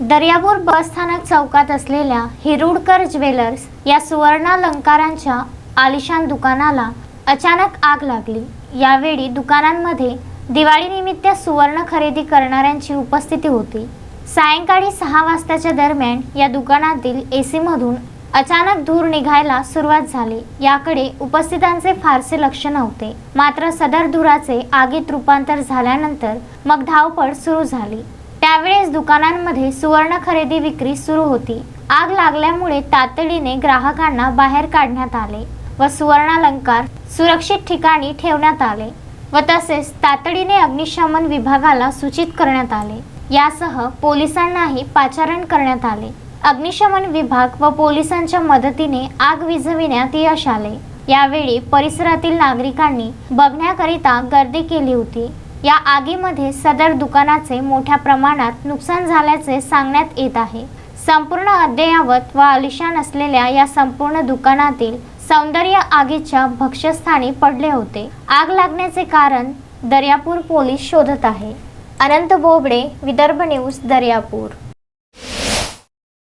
दर्यापूर बसस्थानक चौकात असलेल्या हिरुडकर ज्वेलर्स या सुवर्णालंकारांच्या आलिशान दुकानाला अचानक आग लागली. यावेळी दुकानांमध्ये दिवाळीनिमित्त सुवर्ण खरेदी करणाऱ्यांची उपस्थिती होती. सायंकाळी सहा वाजताच्या दरम्यान या दुकानातील ए सीमधून अचानक धूर निघायला सुरुवात झाली. याकडे उपस्थितांचे फारसे लक्ष नव्हते. मात्र सदर धुराचे आगीत रूपांतर झाल्यानंतर मग धावपळ सुरू झाली. त्यावेळेस दुकानांमध्ये सुवर्ण खरेदी विक्री सुरू होती. आग लागल्यामुळे तातडीने ग्राहकांना बाहेर काढण्यात आले व सुवर्णालंकार सुरक्षित ठिकाणी ठेवण्यात आले व तसेच तातडीने अग्निशमन विभागाला सूचित करण्यात आले. यासह पोलिसांनाही पाचारण करण्यात आले. अग्निशमन विभाग व पोलिसांच्या मदतीने आग विझविण्यात यश आले. यावेळी परिसरातील नागरिकांनी बघण्याकरिता गर्दी केली होती. या आगीमध्ये सदर दुकानाचे मोठ्या प्रमाणात नुकसान झाल्याचे सांगण्यात येत आहे. संपूर्ण अद्ययावत व आलिशान असलेल्या या संपूर्ण दुकानातील सौंदर्य आगीच्या भक्ष्यस्थानी पडले होते. आग लागण्याचे कारण दर्यापूर पोलीस शोधत आहे. अनंत बोबडे विदर्भ न्यूज दर्यापूर.